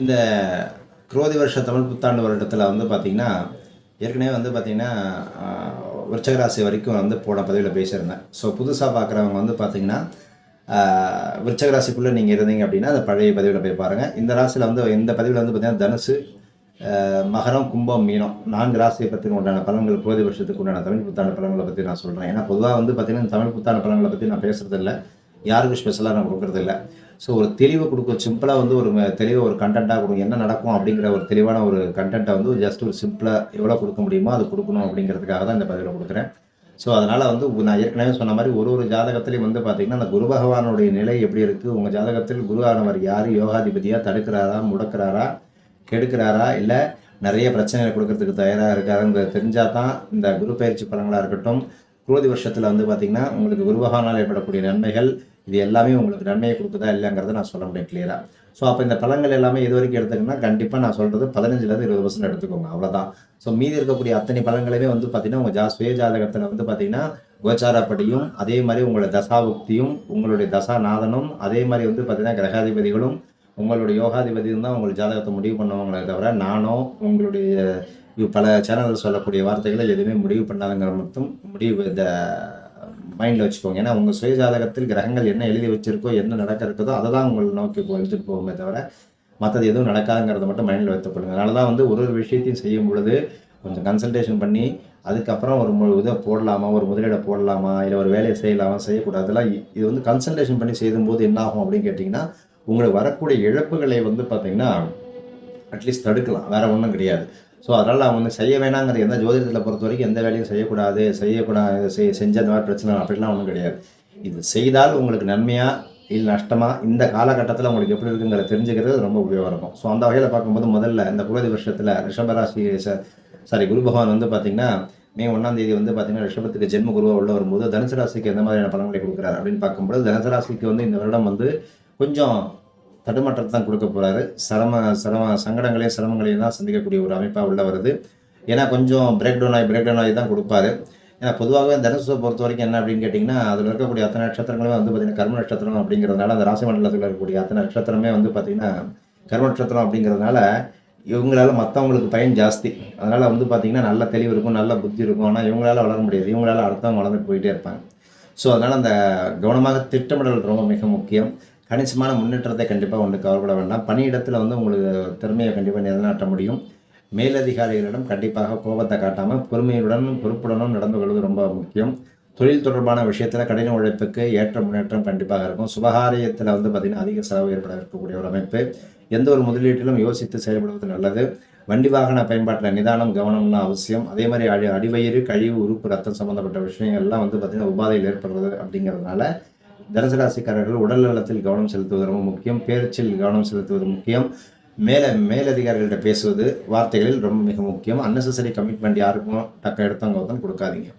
இந்த குரோதி வருஷ தமிழ் புத்தாண்டு வருடத்தில் வந்து பார்த்திங்கன்னா ஏற்கனவே வந்து பார்த்திங்கன்னா விருச்சகராசி வரைக்கும் வந்து போன பதவியில் பேசியிருந்தேன். ஸோ புதுசாக பார்க்குறவங்க வந்து பார்த்திங்கன்னா விருச்சகராசிக்குள்ளே நீங்கள் இருந்தீங்க அப்படின்னா அந்த பழைய பதவியில் போய் பாருங்கள் இந்த ராசியில் வந்து இந்த பதவியில் வந்து பார்த்திங்கன்னா தனுசு மகரம் கும்பம் மீனம் நான்கு ராசியை பற்றி உண்டான பலன்கள் குரோதி வருஷத்துக்கு உண்டான தமிழ் புத்தாண்டு பலன்களை பற்றி நான் சொல்கிறேன் ஏன்னா பொதுவாக வந்து பார்த்திங்கன்னா தமிழ் புத்தாண்டு பலன்களை பற்றி நான் பேசுகிறதில்ல யாருக்கும் ஸ்பெஷலாக நான் கொடுக்குறதில்ல. ஸோ ஒரு தெளிவை கொடுக்க சிம்பிளாக வந்து ஒரு தெளிவாக தெளிவை ஒரு கண்டென்ட்டாக கொடுக்கும் என்ன நடக்கும் அப்படிங்கிற ஒரு தெளிவான ஒரு கண்டென்ட்டை வந்து ஜஸ்ட் ஒரு சிம்பிளாக எவ்வளோ கொடுக்க முடியுமோ அது கொடுக்கணும் அப்படிங்கிறதுக்காக தான் இந்த பதிவில் கொடுக்குறேன். ஸோ அதனால் வந்து நான் ஏற்கனவே சொன்ன மாதிரி ஒரு ஒரு ஜாதகத்துலேயும் வந்து பார்த்திங்கன்னா அந்த குரு பகவானுடைய நிலை எப்படி இருக்குது உங்கள் ஜாதகத்தில் குருவானவர் யார்? யோகாதிபதியாக தடுக்கிறாரா? முடக்கிறாரா? கெடுக்கிறாரா? இல்லை நிறைய பிரச்சனைகளை கொடுக்கறதுக்கு தயாராக இருக்காருங்கிறது தெரிஞ்சால் தான் இந்த குரு பயிற்சி பலங்களாக இருக்கட்டும். குரோதி வருஷத்தில் வந்து பார்த்திங்கன்னா உங்களுக்கு குரு பகவானால் ஏற்படக்கூடிய நன்மைகள் இது எல்லாமே உங்களுக்கு நன்மையை கொடுக்குதா இல்லைங்கிறத நான் சொல்ல முடியும் கிளியராக ஸோ அப்போ இந்த பழங்கள் எல்லாமே இது வரைக்கும் எடுத்துக்கிங்கன்னா கண்டிப்பாக நான் சொல்கிறது பதினஞ்சுலேருந்து இருபது பர்சன்ட் எடுத்துக்கோங்க அவ்வளோதான் ஸோ மீதி இருக்கக்கூடிய அத்தனை பழங்களுமே வந்து பார்த்தீங்கன்னா உங்கள் ஜா சுய ஜாதகத்தில் வந்து பார்த்தீங்கன்னா கோச்சாரப்படியும் அதே மாதிரி உங்களோட தசாபுக்தியும் உங்களுடைய தசாநாதனும் அதே மாதிரி வந்து பார்த்தீங்கன்னா கிரகாதிபதிகளும் உங்களுடைய யோகாதிபதியும் தான் உங்கள் ஜாதகத்தை முடிவு பண்ணுவாங்களே தவிர நானோ உங்களுடைய பல சேனல்கள் சொல்லக்கூடிய வார்த்தைகளை எதுவுமே முடிவு பண்ணாதுங்கிற மட்டும் முடிவு இந்த மைண்டில் வச்சுக்கோங்க. ஏன்னா உங்கள் சுய ஜாதகத்தில் கிரகங்கள் என்ன எழுதி வச்சிருக்கோ என்ன நடக்க இருக்குதோ அதை தான் உங்களை நோக்கி போய் எடுத்துட்டு போகுமே தவிர மற்றது எதுவும் நடக்காதுங்கிறத மட்டும் மைண்டில் வைத்தப்படுங்க அதனால தான் வந்து ஒரு ஒரு விஷயத்தையும் செய்யும் பொழுது கொஞ்சம் கன்சல்டேஷன் பண்ணி அதுக்கப்புறம் ஒரு மு- இதை போடலாமா ஒரு முதலீடை போடலாமா இல்லை ஒரு வேலையை செய்யலாமா செய்யக்கூடாது. இது வந்து கன்சல்டேஷன் பண்ணி செய்யும்போது என்ன ஆகும் அப்படின்னு கேட்டிங்கன்னா உங்களுக்கு வரக்கூடிய இழப்புகளை வந்து பார்த்திங்கன்னா அட்லீஸ்ட் தடுக்கலாம். வேறு ஒன்றும் கிடையாது. ஸோ அதனால் அவங்க வந்து செய்ய வேணாங்கிற எந்த ஜோதிடத்தில் பொறுத்த வரைக்கும் எந்த வேலையும் செய்யக்கூடாது செய்யக்கூடாது செய் செஞ்ச அந்த மாதிரி பிரச்சனை அப்படிலாம் ஒன்றும் கிடையாது. இது செய்தால் உங்களுக்கு நன்மையாக இல்லை நஷ்டமாக இந்த காலகட்டத்தில் உங்களுக்கு எப்படி இருக்குங்கிற தெரிஞ்சுக்கிறது ரொம்ப உபயோகம் இருக்கும். ஸோ அந்த வகையில் பார்க்கும்போது முதல்ல இந்த குலதி வருஷத்தில் ரிஷபராசி சாரி குரு பகவான் வந்து பார்த்திங்கன்னா மே ஒன்றாம் தேதி வந்து பார்த்தீங்கன்னா ரிஷபத்துக்கு ஜென்ம குருவாக உள்ள வரும்போது தனுசு ராசிக்கு எந்த மாதிரியான பலன்களை கொடுக்குறாரு அப்படின்னு பார்க்கும்போது தனுசு ராசிக்கு வந்து இந்த வருடம் வந்து கொஞ்சம் தடுமாற்றத்தை தான் கொடுக்க போகிறாரு சிரம சிரம சங்கடங்களையும் சிரமங்களையும் தான் சந்திக்கக்கூடிய ஒரு அமைப்பாக உள்ள வருது. ஏன்னா கொஞ்சம் பிரேக் டவுன் ஆகி பிரேக் டவுன் ஆகி தான் கொடுப்பாரு. ஏன்னா பொதுவாகவே தனுசை பொறுத்த வரைக்கும் என்ன அப்படின்னு கேட்டிங்கன்னா அதில் இருக்கக்கூடிய அத்தனை நட்சத்திரங்களுமே வந்து பார்த்திங்கன்னா கர்ம நட்சத்திரம் அப்படிங்கிறதுனால அந்த ராசி மண்டலத்தில் இருக்கக்கூடிய அத்தனை நட்சத்திரமே வந்து பார்த்திங்கன்னா கர்ம நட்சத்திரம் அப்படிங்கிறதுனால இவங்களால மற்றவங்களுக்கு பயன் ஜாஸ்தி. அதனால் வந்து பார்த்திங்கன்னா நல்ல தெளிவு இருக்கும் நல்ல புத்தி இருக்கும். ஆனால் இவங்களால் வளர முடியாது. இவங்களால் அடுத்தவங்க வளர்ந்துட்டு போயிட்டே இருப்பாங்க. ஸோ அதனால் அந்த கவனமாக திட்டமிடல் ரொம்ப மிக முக்கியம். கணிசமான முன்னேற்றத்தை கண்டிப்பாக ஒன்று கவலைப்பட வேண்டாம். பணியிடத்தில் வந்து உங்களுக்கு திறமையை கண்டிப்பாக நிலைநாட்ட முடியும். மேலதிகாரிகளிடம் கண்டிப்பாக கோபத்தை காட்டாமல் பொறுமையுடனும் பொறுப்புடனும் நடந்து கொள்வது ரொம்ப முக்கியம். தொழில் தொடர்பான விஷயத்தில் கடின உழைப்புக்கு ஏற்ற முன்னேற்றம் கண்டிப்பாக இருக்கும். சுபகாரியத்தில் வந்து பார்த்திங்கன்னா அதிக செலவு ஏற்பட இருக்கக்கூடிய ஒரு அமைப்பு. எந்த ஒரு முதலீட்டிலும் யோசித்து செயல்படுவது நல்லது. வண்டி வாகன பயன்பாட்டில் நிதானம் கவனம்லாம் அவசியம். அதே மாதிரி அடி அடிவயிறு கழிவு உறுப்பு ரத்தம் சம்மந்தப்பட்ட விஷயங்கள்லாம் வந்து பார்த்திங்கன்னா உபாதையில் ஏற்படுறது அப்படிங்கிறதுனால தனுசராசிக்காரர்கள் உடல் நலத்தில் கவனம் செலுத்துவது ரொம்ப முக்கியம். பேச்சில் கவனம் செலுத்துவது முக்கியம். மேலே மேலதிகாரிகள்கிட்ட பேசுவது வார்த்தைகளில் ரொம்ப மிக முக்கியம். அன்னெசரி கமிட்மெண்ட் யாருக்கும் டக்க எடுத்தவங்க ஒருத்தன் கொடுக்காதீங்க.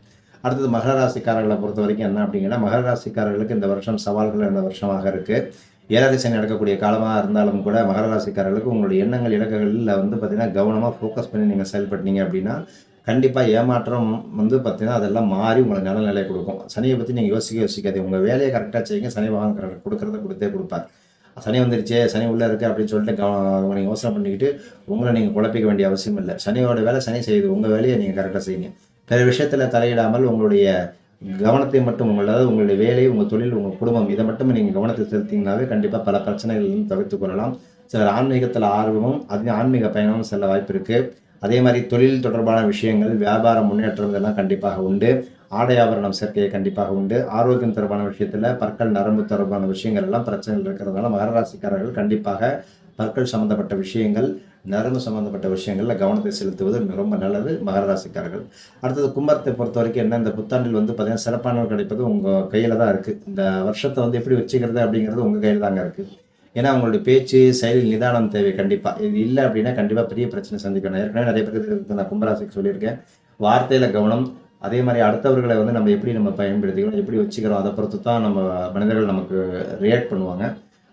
அடுத்தது மகர ராசிக்காரர்களை பொறுத்த வரைக்கும் என்ன அப்படிங்கன்னா மகர ராசிக்காரர்களுக்கு இந்த வருஷம் சவால்கள் இந்த வருஷமாக இருக்குது ஏழரை நடக்கக்கூடிய காலமாக இருந்தாலும் கூட மகர ராசிக்காரர்களுக்கு உங்களுடைய எண்ணங்கள் இலக்குகளில் வந்து பார்த்தீங்கன்னா கவனமாக ஃபோக்கஸ் பண்ணி நீங்கள் செயல்பட்டீங்க அப்படின்னா கண்டிப்பாக ஏமாற்றம் வந்து பார்த்தீங்கன்னா அதெல்லாம் மாறி உங்களுக்கு நல்ல நிலையை கொடுக்கும். சனியை பற்றி நீங்கள் யோசிக்க யோசிக்காது உங்கள் வேலையை கரெக்டாக செய்யுங்க. சனி பகவான் கரெக்ட் கொடுக்குறத கொடுத்தே கொடுப்பார். சனி வந்துருச்சே சனி உள்ளே இருக்குது அப்படின்னு சொல்லிட்டு கவ நீங்கள் யோசனை பண்ணிக்கிட்டு உங்களை நீங்கள் குழப்பிக்க வேண்டிய அவசியம் இல்லை. சனியோட வேலை சனி செய்யுது. உங்கள் வேலையை நீங்கள் கரெக்டாக செய்யுங்க. பிற விஷயத்தில் தலையிடாமல் உங்களுடைய கவனத்தை மட்டும் உங்களது உங்களுடைய வேலை உங்கள் தொழில் உங்கள் குடும்பம் இதை மட்டும் நீங்கள் கவனத்தை செலுத்திங்கனாவே கண்டிப்பாக பல பிரச்சனைகளையும் தவிர்த்துக் கொள்ளலாம். சிலர் ஆன்மீகத்தில் ஆர்வமும் அது ஆன்மீக பயணமும் செல்ல வாய்ப்பு இருக்குது அதே மாதிரி தொழில் தொடர்பான விஷயங்கள் வியாபார முன்னேற்றம் இதெல்லாம் கண்டிப்பாக உண்டு. ஆடை ஆபரணம் சேர்க்கையை கண்டிப்பாக உண்டு. ஆரோக்கியம் தொடர்பான விஷயத்தில் பற்கள் நரம்பு தொடர்பான விஷயங்கள் எல்லாம் பிரச்சனைகள் இருக்கிறதுனால மகர ராசிக்காரர்கள் கண்டிப்பாக பற்கள் சம்பந்தப்பட்ட விஷயங்கள் நரம்பு சம்பந்தப்பட்ட விஷயங்களில் கவனத்தை செலுத்துவது ரொம்ப நல்லது மகர ராசிக்காரர்கள். அடுத்தது கும்பத்தை பொறுத்த வரைக்கும் என்ன இந்த புத்தாண்டில் வந்து பார்த்தீங்கன்னா சிறப்பானவர் கிடைப்பது உங்கள் கையில் தான் இருக்குது இந்த வருஷத்தை வந்து எப்படி வச்சுக்கிறது அப்படிங்கிறது உங்கள் கையில் தாங்க இருக்குது ஏன்னா அவங்களுடைய பேச்சு செயலில் நிதானம் தேவை கண்டிப்பாக இது இல்லை அப்படின்னா கண்டிப்பாக பெரிய பிரச்சனை சந்திக்கணும். ஏற்கனவே நிறைய பேருக்கு நான் கும்பராசிக்கு சொல்லியிருக்கேன். வார்த்தையில் கவனம் அதே மாதிரி அடுத்தவர்களை வந்து நம்ம எப்படி நம்ம பயன்படுத்திக்கிறோம் எப்படி வச்சுக்கிறோம் அதை பொறுத்து தான் நம்ம மனிதர்கள் நமக்கு ரியாக்ட் பண்ணுவாங்க.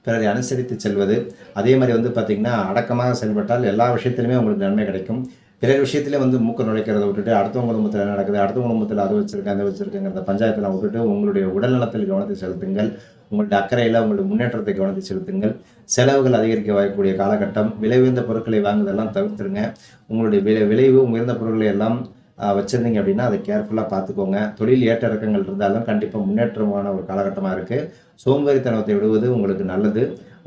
பிறரை அனுசரித்து செல்வது. அதே மாதிரி வந்து பார்த்திங்கன்னா அடக்கமாக செயல்பட்டால் எல்லா விஷயத்திலுமே உங்களுக்கு நன்மை கிடைக்கும். பிறர் விஷயத்திலே வந்து மூக்க நுழைக்கிறத விட்டுட்டு அடுத்தவங்க குடும்பத்தில் என்ன நடக்குது அடுத்த குடும்பத்தில் அது வச்சுருக்கேன் அதை வச்சிருக்கேங்கிறத பஞ்சாயத்தில் விட்டுட்டு உங்களுடைய உடல் நலத்தில் கவனத்தை செலுத்துங்கள். உங்களுடைய அக்கறையில் உங்களுடைய முன்னேற்றத்தை கவனத்தை செலுத்துங்கள். செலவுகள் அதிகரிக்க வாய்க்கக்கூடிய காலகட்டம் விலை உயர்ந்த பொருட்களை வாங்குவதெல்லாம் தவிர்த்துருங்க உங்களுடைய விலை விளைவு உயர்ந்த பொருட்களை எல்லாம் வச்சுருந்தீங்க அப்படின்னா அதை கேர்ஃபுல்லாக பார்த்துக்கோங்க. தொழில் ஏற்ற இறக்கங்கள் இருந்தாலும் கண்டிப்பாக முன்னேற்றமான ஒரு காலகட்டமாக இருக்குது சோம்பேறித்தனத்தை விடுவது உங்களுக்கு நல்லது.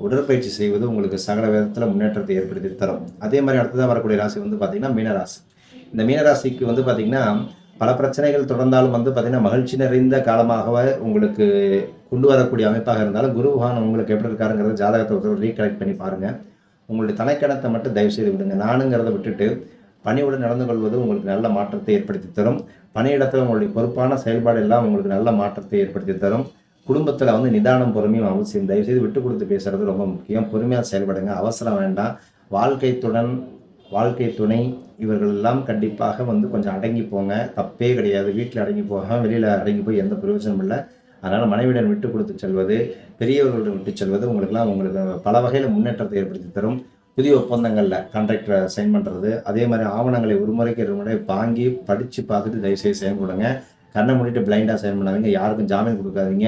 உடற்பயிற்சி செய்வது உங்களுக்கு சகல விதத்தில் முன்னேற்றத்தை ஏற்படுத்தி தரும். அதே மாதிரி அடுத்ததாக வரக்கூடிய ராசி வந்து பார்த்திங்கன்னா மீனராசி. இந்த மீனராசிக்கு வந்து பார்த்திங்கன்னா பல பிரச்சனைகள் தொடர்ந்தாலும் வந்து பார்த்திங்கன்னா மகிழ்ச்சி நிறைந்த காலமாகவே உங்களுக்கு கொண்டு வரக்கூடிய அமைப்பாக இருந்தாலும் குரு பகவான் உங்களுக்கு எப்படி இருக்காருங்கிறத ஜாதகத்தை ஒரு ரீகலெக்ட் பண்ணி பாருங்கள் உங்களுடைய தனைக்கணத்தை மட்டும் தயவு செய்து விடுங்க. நானுங்கிறத விட்டுட்டு பணியுடன் நடந்து கொள்வது உங்களுக்கு நல்ல மாற்றத்தை ஏற்படுத்தி தரும். பணியிடத்தில் உங்களுடைய பொறுப்பான செயல்பாடு எல்லாம் உங்களுக்கு நல்ல மாற்றத்தை ஏற்படுத்தி தரும். குடும்பத்தில் வந்து நிதானம் பொறுமையும் அவசியம். தயவுசெய்து விட்டு கொடுத்து பேசுறது ரொம்ப முக்கியம். பொறுமையாக செயல்படுங்க. அவசரம் வேண்டாம். வாழ்க்கைத்துடன் வாழ்க்கை துணை இவர்கள் எல்லாம் கண்டிப்பாக வந்து கொஞ்சம் அடங்கி போங்க. தப்பே கிடையாது. வீட்டில் அடங்கி போக வெளியில் அடங்கி போய் எந்த பிரயோஜனமும் இல்லை. அதனால் மனைவியுடன் விட்டு கொடுத்து செல்வது பெரியவர்களிடம் விட்டு செல்வது உங்களுக்கெல்லாம் உங்களுக்கு பல வகையில் முன்னேற்றத்தை ஏற்படுத்தி தரும். புதிய ஒப்பந்தங்களில் கான்ட்ராக்டரை சைன் பண்ணுறது அதே மாதிரி ஆவணங்களை ஒரு முறைக்கு ஒரு முறை வாங்கி படித்து பார்த்துட்டு தயவுசெய்து செயல்படுங்க கண்ணை மூடிட்டு பிளைண்டாக சைன் பண்ணாதீங்க. யாருக்கும் ஜாமீன் கொடுக்காதீங்க.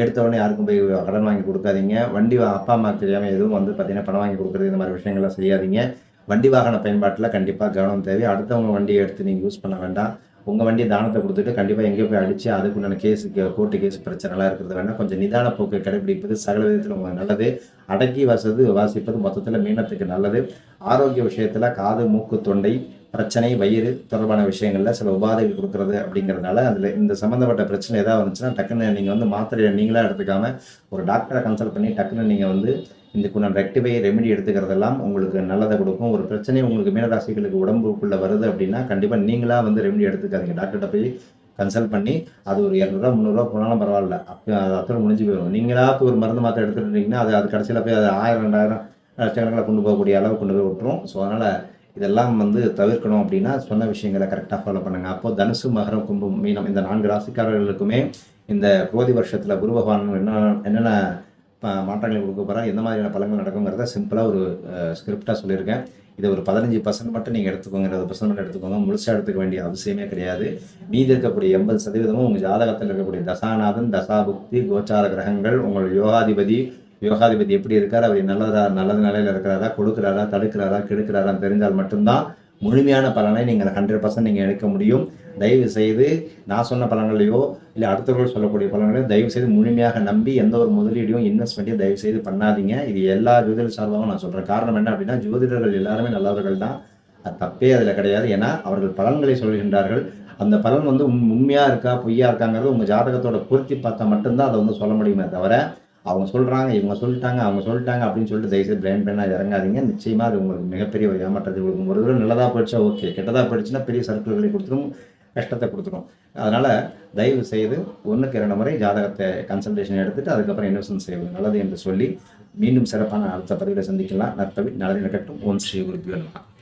எடுத்தவொடனே யாருக்கும் போய் கடன் வாங்கி கொடுக்காதீங்க. வண்டி அப்பா அம்மா தெரியாமல் எதுவும் வந்து பார்த்தீங்கன்னா பணம் வாங்கி கொடுக்குறது இந்த மாதிரி விஷயங்கள்லாம் செய்யாதீங்க. வண்டி வாகன பயன்பாட்டில் கண்டிப்பாக கவனம் தேவை. அடுத்தவங்க வண்டியை எடுத்து நீங்கள் யூஸ் பண்ண வேண்டாம். உங்கள் வண்டி தானத்தை கொடுத்துட்டு கண்டிப்பாக எங்கேயோ போய் அடித்து அதுக்குண்டான கேஸு கோர்ட்டு கேஸ் பிரச்சனைலாம் இருக்கிறது வேண்டாம். கொஞ்சம் நிதான போக்கை கடைபிடிப்பது சகல விதத்தில் உங்களுக்கு நல்லது. அடக்கி வசது வாசிப்பது மொத்தத்தில் மீனத்துக்கு நல்லது. ஆரோக்கிய விஷயத்தில் காது மூக்கு தொண்டை பிரச்சனை வயிறு தொடர்பான விஷயங்களில் சில உபாதைகள் கொடுக்கறது அப்படிங்கிறதுனால அதில் இந்த சம்மந்தப்பட்ட பிரச்சனை ஏதாவது வந்துச்சுன்னா டக்குன்னு நீங்கள் வந்து மாத்திரையை நீங்களாக எடுத்துக்காம ஒரு டாக்டரை கன்சல்ட் பண்ணி டக்குன்னு நீங்கள் வந்து இதுக்குண்டான ரெக்டிஃபை ரெமெடி எடுத்துக்கிறதெல்லாம் உங்களுக்கு நல்லதை கொடுக்கும். ஒரு பிரச்சனை உங்களுக்கு மீனராசிகளுக்கு உடம்புக்குள்ளே வருது அப்படின்னா கண்டிப்பாக நீங்களாக வந்து ரெமெடி எடுத்துக்காதீங்க. டாக்டர்கிட்ட போய் கன்சல்ட் பண்ணி அது ஒரு இரநூறுவா முந்நூறுரூவா போனாலும் பரவாயில்ல. அப்போ அது அத்தனை முடிஞ்சு போயிடும் நீங்களாக போய் ஒரு மருந்து மாத்திரை எடுத்துட்டீங்கன்னா அது அது கடைசியில் போய் அது ஆயிரம் ரெண்டாயிரம் லட்சக்கணக்கில் கொண்டு போகக்கூடிய அளவு கொண்டு போய் விட்டுரும். ஸோ அதனால் இதெல்லாம் வந்து தவிர்க்கணும் அப்படின்னா சொன்ன விஷயங்களை கரெக்டாக ஃபாலோ பண்ணுங்கள் அப்போது தனுசு மகரம் கும்பம் மீனம் இந்த நான்கு ராசிக்காரர்களுக்குமே இந்த கோதி வருஷத்தில் குரு பகவான் என்ன என்னென்ன மாற்றங்கள் கொடுக்க போகிறாங்க எந்த மாதிரியான பலங்கள் நடக்குங்கிறத சிம்பிளாக ஒரு ஸ்கிரிப்டாக சொல்லியிருக்கேன். இதை ஒரு பதினஞ்சு பர்சன்ட் மட்டும் நீங்கள் எடுத்துக்கோங்க. இருபது பர்சன்ட் மட்டும் எடுத்துக்கோங்க. முழுசாக எடுத்துக்க வேண்டிய அவசியமே கிடையாது. மீதி இருக்கக்கூடிய எண்பது சதவீதமும் உங்கள் ஜாதகத்தில் இருக்கக்கூடிய தசாநாதன் தசாபுக்தி கோச்சார கிரகங்கள் உங்கள் யோகாதிபதி யோகாதிபதி எப்படி இருக்கார்? அவர் நல்லதா நல்லது நிலையில் இருக்கிறாரா? கொடுக்குறாரா? தடுக்கிறாரா? கெடுக்கிறாரா? தெரிஞ்சால் மட்டும்தான் முழுமையான பலனை நீங்கள் ஹண்ட்ரட் பர்சன்ட் நீங்கள் எடுக்க முடியும். தயவு செய்து நான் சொன்ன பலன்களையோ இல்லை அடுத்தவர்கள் சொல்லக்கூடிய பலன்களையோ தயவு செய்து முழுமையாக நம்பி எந்த ஒரு முதலீடையும் இன்வெஸ்ட்மெண்ட்டையும் தயவு செய்து பண்ணாதீங்க. இது எல்லா ஜோதிட சார்பாகவும் நான் சொல்கிறேன் காரணம் என்ன அப்படின்னா ஜோதிடர்கள் எல்லாருமே நல்லவர்கள் தான். அது தப்பே அதில் கிடையாது. ஏன்னா அவர்கள் பலன்களை சொல்கின்றார்கள். அந்த பலன் வந்து உண் உண்மையாக இருக்கா பொய்யா இருக்காங்கிறது உங்கள் ஜாதகத்தோட பொருத்தி பார்த்தா மட்டும்தான் அதை வந்து சொல்ல முடியுமே தவிர அவங்க சொல்கிறாங்க இவங்க சொல்லிட்டாங்க அவங்க சொல்லிட்டாங்க அப்படின்னு சொல்லிட்டு தயவுசெய்து பிளைன் பண்ணால் இறங்காதீங்க. நிச்சயமாக அது உங்களுக்கு மிகப்பெரிய ஒரு ஏமாற்றத்தை கொடுக்கும். ஒரு தடவை நல்லதாக போயிடுச்சா ஓகே கெட்டதாக படிச்சுன்னா பெரிய சர்க்கிள்களை கொடுத்துரும் கஷ்டத்தை கொடுத்துரும். அதனால் தயவு செய்து ஒன்றுக்கு இரண்டு முறை ஜாதகத்தை கன்சல்டேஷன் எடுத்துட்டு அதுக்கப்புறம் இன்வெஸ்ட்மெண்ட் செய்வது நல்லது என்று சொல்லி மீண்டும் சிறப்பான அடுத்த பதிவில் சந்திக்கலாம். நற்பவி நல்லது நடக்கட்டும் ஓம் ஸ்ரீ குருப்பியோ நமः.